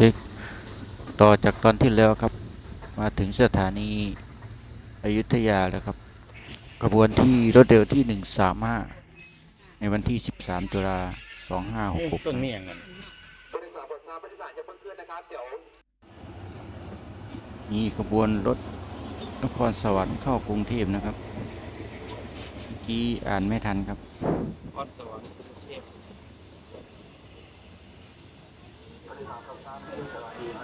คือต่อจากตอนที่แล้วครับ มาถึงสถานีอยุธยาแล้วครับกระบวนที่รถเร็วที่ 135 ในวันที่ 13 ตุลา2566ต้นเมียงกันมีขบวนรถนครสวรรค์เข้ากรุงเทพนะครับเมื่อกี้อ่านไม่ทันครับ อดตัวเทพ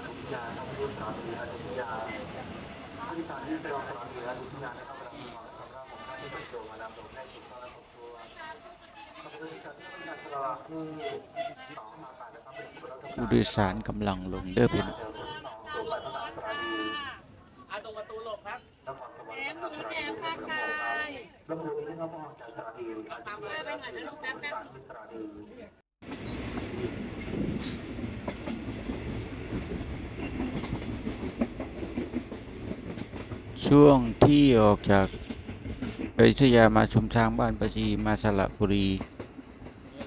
ผู้โดยสารกำลังลงเด้อพี่น้องตรงประตูหลบครับแอมหนูแอมภาคกายตามเลยไปหน่อยนะลูกแป๊บแป๊บ ช่วงที่ออกจากอยุธยามาชุมช้างบ้านประชีมาสระบุรี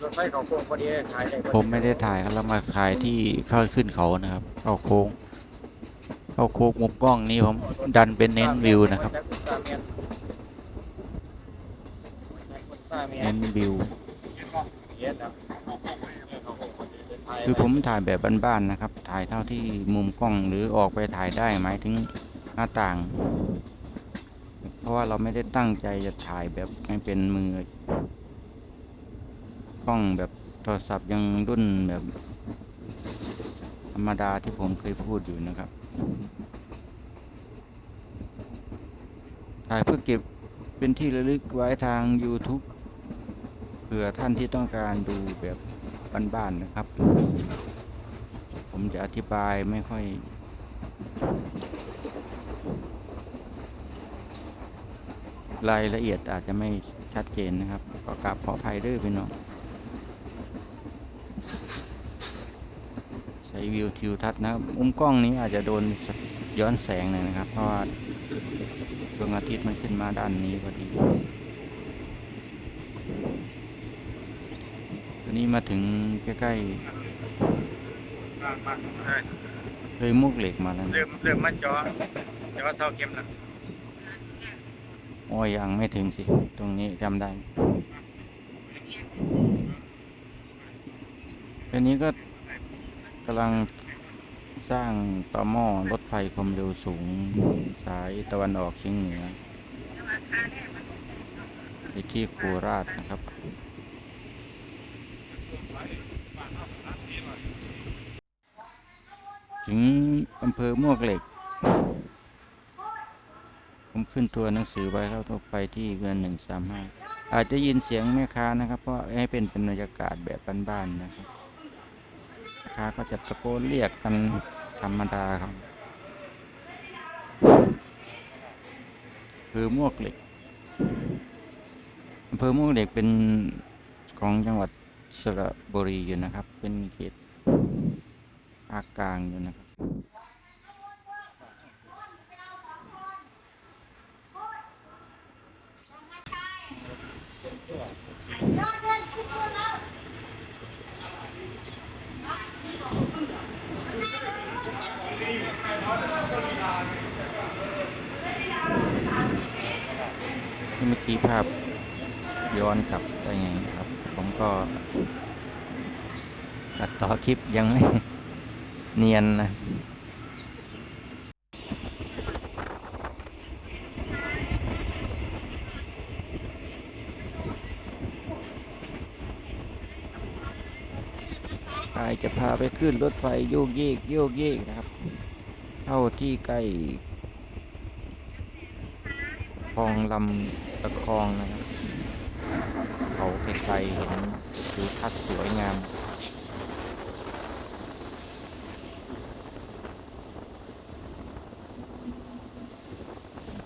รถไฟเขาโค้งพอดีถ่ายได้พอผมไม่ได้ถ่ายครับเรามาถ่ายที่เข้าขึ้นเขานะครับเข้าโค้งเข้าโค้งมุมกล้องนี้ผมดันเป็นเน้นวิวนะครับ เน้นวิว คือผมถ่ายแบบบ้านๆนะครับ ถ่ายเท่าที่มุมกล้องหรือออกไปถ่ายได้หมายถึง หน้าต่าง เพราะว่าเราไม่ได้ตั้งใจจะถ่ายแบบให้เป็นมือกล้องแบบโทรศัพท์ยังรุ่นแบบ ธรรมดาที่ผมเคยพูดอยู่นะครับ ถ่ายเพื่อเก็บเป็นที่ระลึกไว้ทาง YouTube เผื่อท่านที่ต้องการดูแบบบ้านๆนะครับ ผมจะอธิบายไม่ค่อย รายละเอียดอาจจะไม่ชัดเจนนะครับขอกราบขออภัยด้วยพี่น้องใช้วิวทิวทัศน์นะครับมุมกล้องนี้อาจจะโดนย้อนแสงหน่อยนะครับ เพราะว่าดวงอาทิตย์มันขึ้นมาด้านนี้พอดีตอนนี้มาถึงใกล้ๆ เลยมุกเหล็กมาแล้วนะเริ่มเริ่มมาจอแต่ว่าเสาเข็มแล้วโอ้ยยังไม่ถึงสิ ตรงนี้จำได้ตอนนี้ก็กำลังสร้างต่อหม้อรถไฟความเร็วสูง สายตะวันออกเฉียงเหนือไปที่โคราชนะครับ ถึงอำเภอมวกเหล็ก ผมขึ้นตัวหนังสือไว้ครับต้องไปที่เงินหนึ่งสามห้าอาจจะยินเสียงแม่ค้านะครับ เพราะให้เป็นบรรยากาศแบบบ้านๆนะครับแม่ค้าก็จะตะโกนเรียกกันธรรมดาครับอำเภอมวกเหล็กอำเภอมวกเหล็กเป็นของจังหวัดสระบุรีอยู่นะครับ เป็นเขตาคกลางอยู่นะครับเมื่อกี้ภาพย้อนกลับได้ไงครับ ผมก็ตัดต่อคลิปยังไม่ เนียนนะใครจะพาไปขึ้นรถไฟโยกเยกโยกเยกนะครับเท่าที่ใกล้คลองลำตะคองนะครับ เขาไกลๆเห็นทิวทัศน์สวยงาม กล้องสวยๆครับ อันนี้ปลาไว้ท่ารถรถให้เอากะหรี่ปลาไว้ท่าร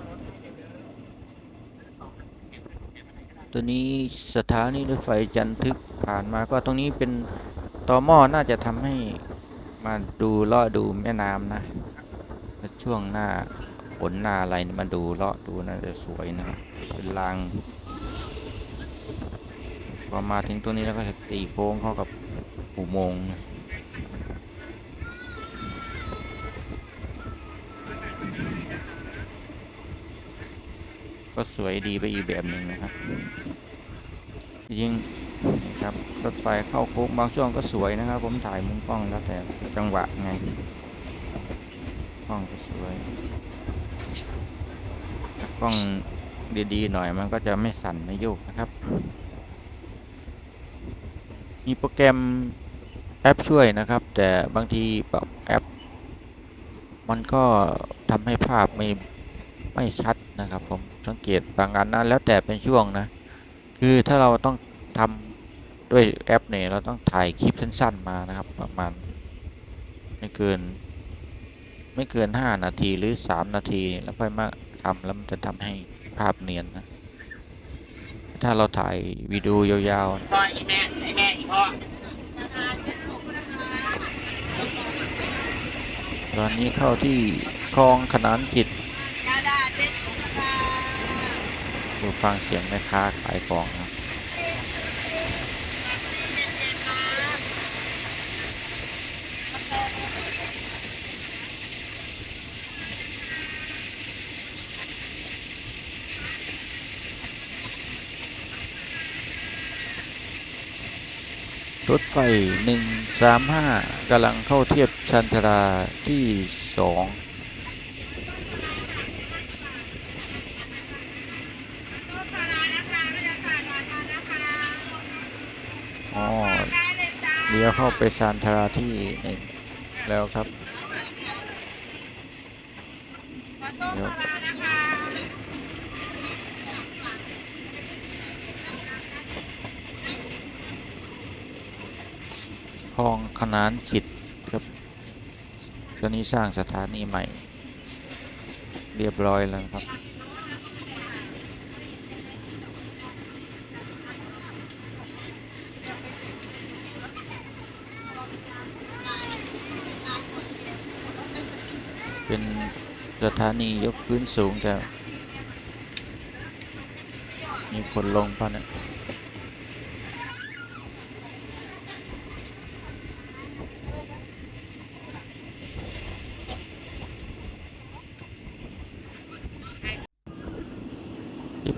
ถรถให้เดินตัวนี้สถานีรถไฟจันทึกผ่านมาก็ตรงนี้เป็นตอหม้อน่าจะทำให้มาดูล่อดูแม่น้ำนะ ช่วงหน้าฝนหน้าอะไรมาดูเลาะ ดูน่าจะสวยนะครับเป็นรางพอมาถึงตัวนี้แล้วก็จะตีโค้งเข้ากับอุโมงค์นะก็สวยดีไปอีกแบบหนึ่งนะครับยิ่งนี่ครับรถไฟเข้าโค้งบางช่วงก็สวยนะครับ ผมถ่ายมุมกล้องแล้วแต่จังหวะไงกล้องก็สวย กล้องดีๆหน่อยมันก็จะไม่สั่นไม่โยกนะครับ มีโปรแกรมแอปช่วยนะครับ แต่บางทีปรับแอป มันก็ทำให้ภาพไม่ไม่ชัดนะครับ ผมสังเกตบางอันนะแล้วแต่เป็นช่วงนะ คือถ้าเราต้องทำด้วยแอปเนี่ยเราต้องถ่ายคลิปสั้นๆมานะครับ ประมาณไม่เกิน ไม่เกิน 5 นาทีหรือ 3 นาทีแล้วค่อยมา ทำแล้วมันจะทำให้ภาพเนียนนะ ถ้าเราถ่ายวิดีโอยาวๆพ่ออีแม่ไอแม่อีพ่อนะคะเจ็ดถุงนะคะตอนนี้เข้าที่คลองขนานจิตกระดาษเจ็ดถุงนะคะดูฟังเสียงแม่ค้าขายของครับ รถไฟ 135กำลังเข้าเทียบชันชราที่2ลูกค้านะคะบรรยากาศหวานมานะคะอ๋อได้เลยจ้าเลี้ยวเข้าไปชานชาราที่หนึ่งแล้วครับมาส้มปลาร้านะ คลองขนานจิตครับตอนนี้สร้างสถานีใหม่ เรียบร้อยแล้วครับ เป็นสถานียกพื้นสูงแต่มีคนลงป่ะเนะ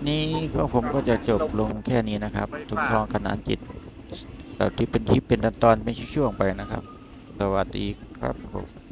นี้ก็ผมก็จะจบลงแค่นี้นะครับทุกทองขนานจิตแบบที่เป็นทิปเป็นตอนเป็นช่วงๆไปนะครับ สวัสดีครับผม